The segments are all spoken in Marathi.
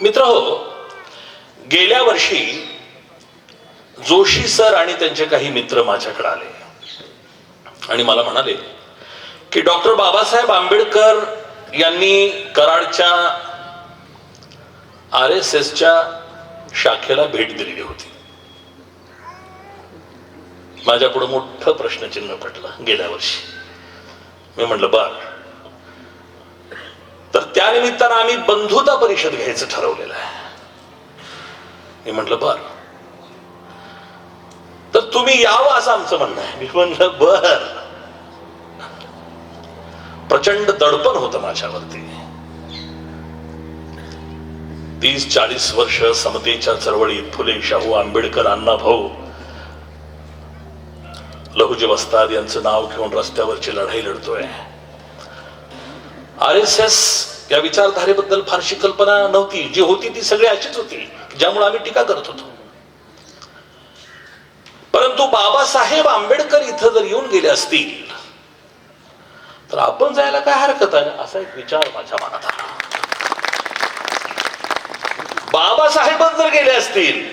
मित्र हो गेल्या वर्षी जोशी सर आणि त्यांचे काही मित्र माझ्याकडे आले. आणि मला म्हणाले की डॉक्टर बाबासाहेब आंबेडकर यांनी कराडच्या आर एस एसच्या शाखेला भेट दिलेली होती. माझ्या पुढे मोठं प्रश्नचिन्ह पटलं गेल्या वर्षी. मी म्हटलं बर. त्यानिमित्तानं त्या आम्ही बंधुता परिषद घ्यायचं ठरवलेलं आहे. मी म्हटलं बर. तर तुम्ही यावं असं आमचं म्हणणं आहे. मी म्हटलं बर. प्रचंड दडपण होतं माझ्यावरती. तीस चाळीस वर्ष समतेच्या चळवळीत फुले शाहू आंबेडकर अण्णाभाऊ लहुजी वस्ताद यांचं नाव घेऊन रस्त्यावरची लढाई लढतोय. आर एस एस या विचारधारेबद्दल फारशी कल्पना नव्हती. जी होती ती सगळी अशीच होती ज्यामुळे आम्ही टीका करत होतो. परंतु बाबासाहेब आंबेडकर इथं जर येऊन गेले असतील तर आपण जायला काय हरकत आहे? असा एक विचार माझ्या मनात आला. बाबासाहेबच जर गेले असतील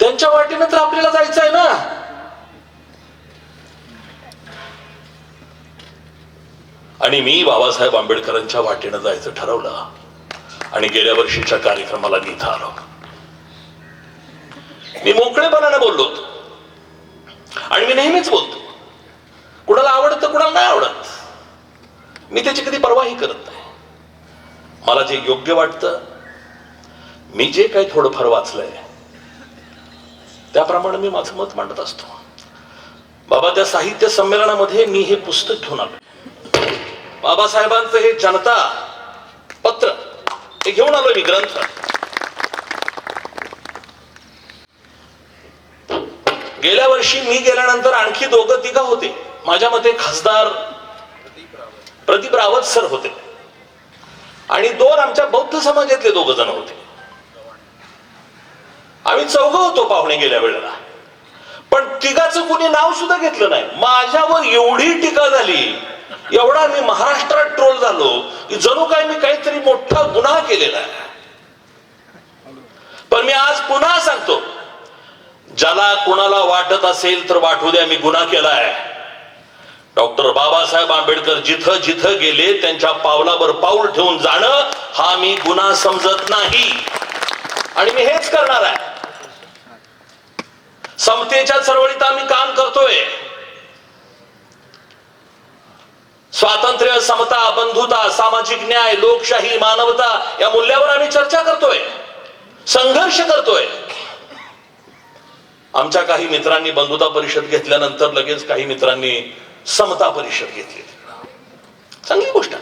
त्यांच्या वाटेनं तर आपल्याला जायचं आहे ना? आणि मी बाबासाहेब आंबेडकरांच्या वाटेनं जायचं ठरवलं. आणि गेल्या वर्षीच्या कार्यक्रमाला मी इथं आलो. मी मोकळेपणाने बोललो. होतो आणि मी नेहमीच बोलतो. कुणाला आवडतं कुणाला नाही आवडत. मी त्याची कधी पर्वाही करत नाही. मला जे योग्य वाटतं मी जे काही थोडंफार वाचलंय त्याप्रमाणे मी माझं मत मांडत असतो. बाबा त्या साहित्य संमेलनामध्ये मी हे पुस्तक घेऊन आलो. बाबासाहेबांचं हे जनता पत्र हे घेऊन आलोय मी ग्रंथ. गेल्या वर्षी मी गेल्यानंतर आणखी दोघं तिघं होते. माझ्या मते खासदार प्रदीप रावत सर होते. आणि दोन आमच्या बौद्ध समाजातले दोघ जण होते. आम्ही चौघ होतो पाहुणे गेल्या वेळेला. पण तिघाचं कुणी नाव सुद्धा घेतलं नाही. माझ्यावर एवढी टीका झाली. एवढा मी महाराष्ट्रात ट्रोल झालो की जणू काय मी काहीतरी मोठा गुन्हा केलेला आहे. पण मी आज पुन्हा सांगतो ज्याला कुणाला वाटत असेल तर वाटू द्या मी गुन्हा केलाय डॉक्टर बाबासाहेब आंबेडकर जिथं जिथं गेले त्यांच्या पावलावर पाऊल ठेवून जाणं हा मी गुन्हा समजत नाही. आणि मी हेच करणार आहे. समतेच्या चळवळीत आम्ही काम करतोय. स्वातंत्र्य समता बंधुता सामाजिक न्याय लोकशाही मानवता या मूल्यावर आम्ही चर्चा करतोय संघर्ष करतोय. आमच्या काही मित्रांनी बंधुता परिषद घेतल्यानंतर लगेच काही मित्रांनी समता परिषद घेतली. चांगली गोष्ट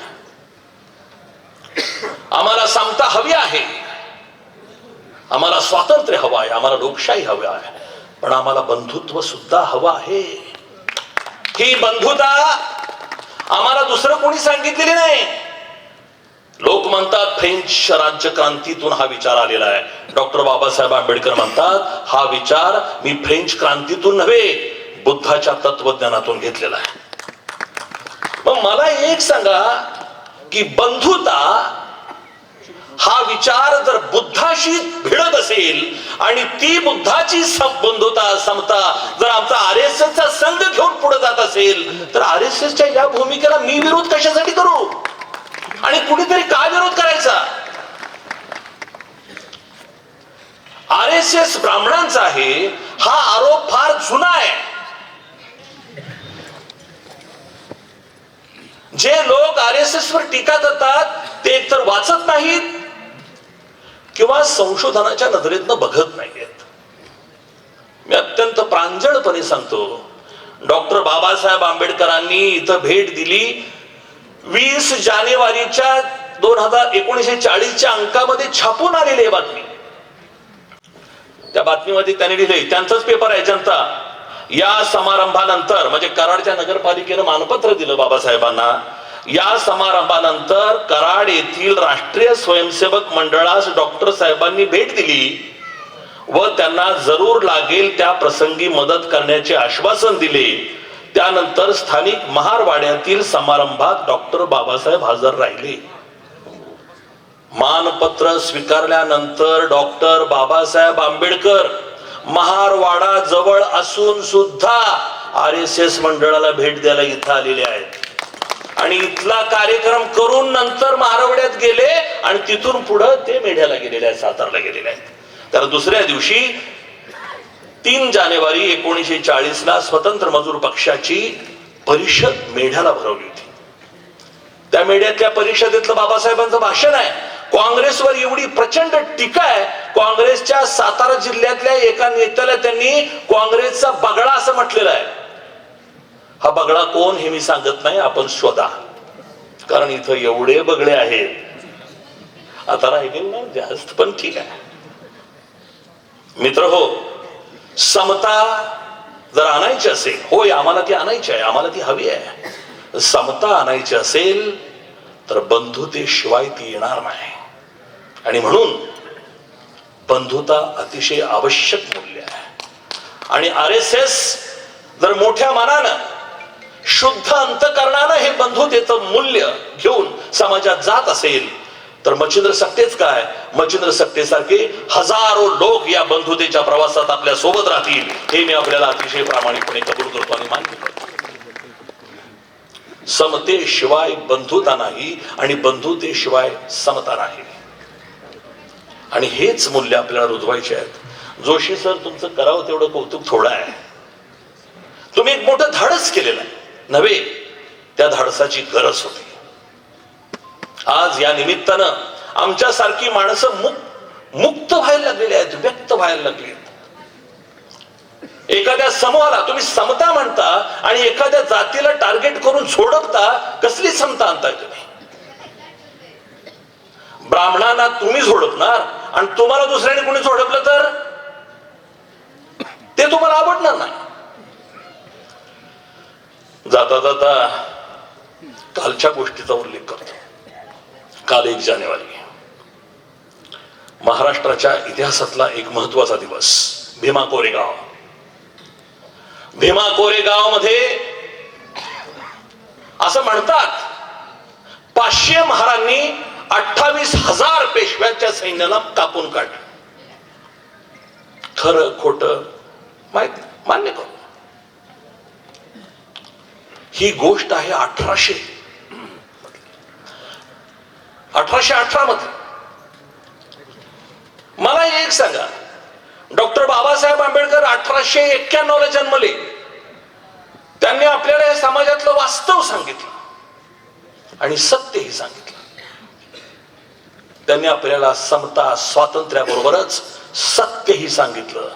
आम्हाला समता हवी आहे. आम्हाला स्वातंत्र्य हवं आहे आम्हाला लोकशाही हवी आहे. पण आम्हाला बंधुत्व सुद्धा हवं आहे. ही बंधुता आम्हाला दुसरं कोणी सांगितलेली नाही. लोक म्हणतात फ्रेंच राज्यक्रांतीतून हा विचार आलेला आहे. डॉक्टर बाबासाहेब आंबेडकर म्हणतात हा विचार मी फ्रेंच क्रांतीतून नव्हे बुद्धाच्या तत्वज्ञानातून घेतलेला आहे. मग मला एक सांगा की बंधुता हा विचार जर बुद्धाशी भिड असेल आणि ती बुद्धाची बंधुता समता जर आमचा आर एस एसचा संघ घेऊन पुढे जात असेल तर आर एस एसच्या या भूमिकेला मी विरोध कशासाठी करू? आणि कुणीतरी का विरोध करायचा? आर एस एस ब्राह्मणांचा आहे हा आरोप फार जुना आहे. जे लोक आर एस एस वर टीका करतात ते एकतर वाचत नाहीत किंवा संशोधनाच्या नजरेतनं बघत नाहीयेत. मी अत्यंत प्रांजळपणे सांगतो डॉक्टर बाबासाहेब आंबेडकरांनी इथं भेट दिली. वीस जानेवारीच्या दोन हजार एकोणीसशे चाळीसच्या अंकामध्ये छापून आलेली आहे बातमी. त्या बातमीमध्ये त्यांनी लिहिले त्यांचाच पेपर आहे जनता. या समारंभानंतर म्हणजे कराडच्या नगरपालिकेनं मानपत्र दिलं बाबासाहेबांना. या समारंभानंतर कराड येथील राष्ट्रीय स्वयंसेवक मंडळास डॉक्टर साहेबांनी भेट दिली व त्यांना जरूर लागेल त्या प्रसंगी मदत करण्याचे आश्वासन दिले. त्यानंतर स्थानिक महारवाड्यातील समारंभात डॉक्टर बाबासाहेब हजर राहिले. मानपत्र स्वीकारल्यानंतर डॉक्टर बाबासाहेब आंबेडकर महारवाडा जवळ असून सुद्धा आर एस एस मंडळाला भेट द्यायला इथं आलेले आहेत. आणि इथला कार्यक्रम करून नंतर मारवड्यात गेले आणि तिथून पुढं ते मेढ्याला गेलेले आहेत सातारला गेलेले आहेत. तर दुसऱ्या दिवशी तीन जानेवारी एकोणीसशे चाळीस ला स्वतंत्र मजूर पक्षाची परिषद मेढ्याला भरवली होती. त्या मेढ्यातल्या परिषदेतलं बाबासाहेबांचं भाषण आहे. काँग्रेसवर एवढी प्रचंड टीका आहे. काँग्रेसच्या सातारा जिल्ह्यातल्या एका नेत्याला त्यांनी काँग्रेसचा बगळा असं म्हटलेलं आहे. हा बगळा कोण हे मी सांगत नाही आपण शोधा कारण इथं एवढे बगळे आहेत. आता राहिले ना जास्त पण ठीक आहे. मित्र हो समता जर आणायची असेल होय आम्हाला ती आणायची आहे आम्हाला ती हवी आहे. समता आणायची असेल तर बंधुतेशिवाय ती येणार नाही. आणि म्हणून बंधुता अतिशय आवश्यक मूल्य आहे. आणि आर एस एस जर मोठ्या मनानं शुद्ध अंतकरणानं हे बंधुतेचं मूल्य घेऊन समाजात जात असेल तर मच्छिंद्र सक्तेच काय? मच्छिंद्र सक्तेसारखे हजारो लोक या बंधुतेच्या प्रवासात आपल्यासोबत राहतील हे मी आपल्याला अतिशय प्रामाणिकपणे कबूल करतो आणि मान्य करतो. समतेशिवाय बंधुता नाही आणि बंधुतेशिवाय समता नाही. आणि हेच मूल्य आपल्याला रुजवायचे आहेत. जोशी सर तुमचं करावं तेवढं कौतुक थोडं आहे. तुम्ही एक मोठं धाडस केलेलं आहे. नव्हे त्या धाडसाची गरज होती. आज या निमित्तानं आमच्यासारखी माणसं मुक मुक्त व्हायला लागलेली आहेत व्यक्त व्हायला लागली आहेत. एखाद्या समूहाला तुम्ही समता म्हणता आणि एखाद्या जातीला टार्गेट करून सोडवता कसली समता आणताय तुम्ही? ब्राह्मणांना तुम्ही झोडपणार आणि तुम्हाला दुसऱ्याने कुणी झोडपलं तर? ते तुम्हाला आवडणार नाही. जाता जाता कालच्या गोष्टीचा उल्लेख करतो. काल एक जानेवारी. महाराष्ट्राच्या इतिहासातला एक महत्त्वाचा दिवस भीमा कोरेगाव. भीमा कोरेगावमध्ये असं म्हणतात पाचशे महारांनी अठ्ठावीस हजार पेशव्यांच्या सैन्याला कापून काढ खरं खोट माहीत मान्य करू ही गोष्ट आहे अठराशे. अठराशे अठरा मध्ये मला एक सांगा. डॉक्टर बाबासाहेब आंबेडकर अठराशे एक्क्याण्णव ला जन्मले. त्यांनी आपल्याला या समाजातलं वास्तव सांगितलं. आणि सत्यही सांगितलं. त्यांनी आपल्याला समता स्वातंत्र्याबरोबरच सत्यही सांगितलं.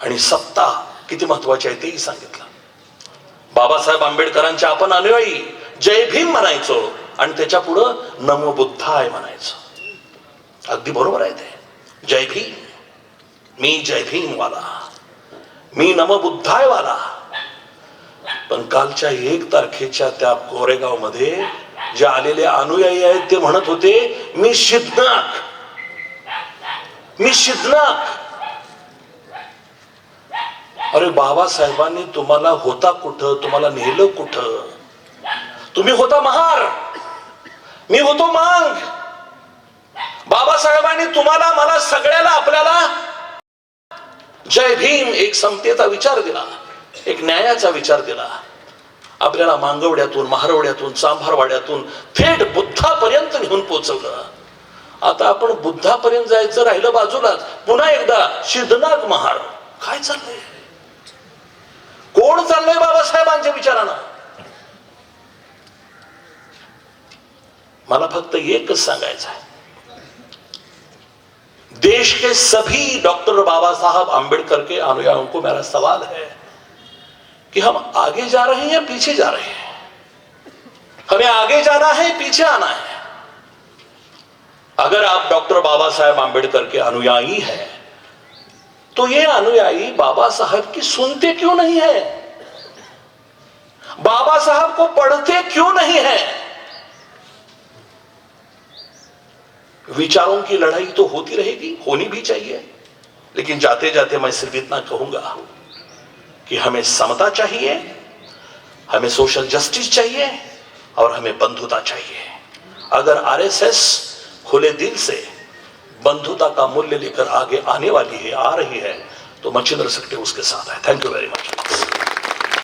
आणि सत्ता किती महत्वाची आहे तेही सांगितलं. बाबासाहेब आंबेडकरांच्या आपण अनुयायी जय भीम म्हणायचो. आणि त्याच्या पुढं नमो बुद्धाय म्हणायचो. अगदी बरोबर आहे ते. जय भीम. मी जय भीम वाला मी नम बुद्धाय वाला पण कालच्या एक तारखेच्या त्या कोरेगावमध्ये जे आलेले अनुयायी आहेत ते म्हणत होते मी शिदनाक. मी शिदनाक. अरे बाबासाहेबांनी तुम्हाला होता कुठं? तुम्हाला नेलं कुठं? तुम्ही होता महार. मी होतो मांग. बाबासाहेबांनी तुम्हाला मला सगळ्याला आपल्याला जय भीम एक समतेचा विचार दिला एक न्यायाचा विचार दिला. आपल्याला मांगवड्यातून महारवड्यातून चांभारवाड्यातून थेट बुद्धापर्यंत घेऊन पोहोचवलं आता आपण बुद्धापर्यंत जायचं राहिलं बाजूलाच. पुन्हा एकदा शिदनाग महार. काय चाललंय? कोण चाललंय बाबासाहेबांच्या विचारानं? मला फक्त एकच सांगायचं आहे. देश के सभी डॉक्टर बाबा साहब आंबेडकर के अनुयायियों को मेरा सवाल है कि हम आगे जा रहे हैं या पीछे जा रहे हैं? हमें आगे जाना है, पीछे आना है। अगर आप डॉक्टर बाबा साहेब आंबेडकर के अनुयायी हैं तो ये अनुयायी बाबा साहब की सुनते क्यों नहीं है? बाबा साहब को पढ़ते क्यों नहीं है? विचारों की लड़ाई तो होती रहेगी, होनी भी चाहिए। लेकिन जाते जाते मैं सिर्फ़ इतना कहूँगा कि हमें समता चाहिए, हमें सोशल जस्टिस चाहिए और हमें बंधुता चाहिए। अगर आरएसएस खुले दिल से बंधुता का मूल्य लेकर आगे आने वाली है, आ रही है तो मच्छिंद्र सकटे उसके साथ है। Thank you very much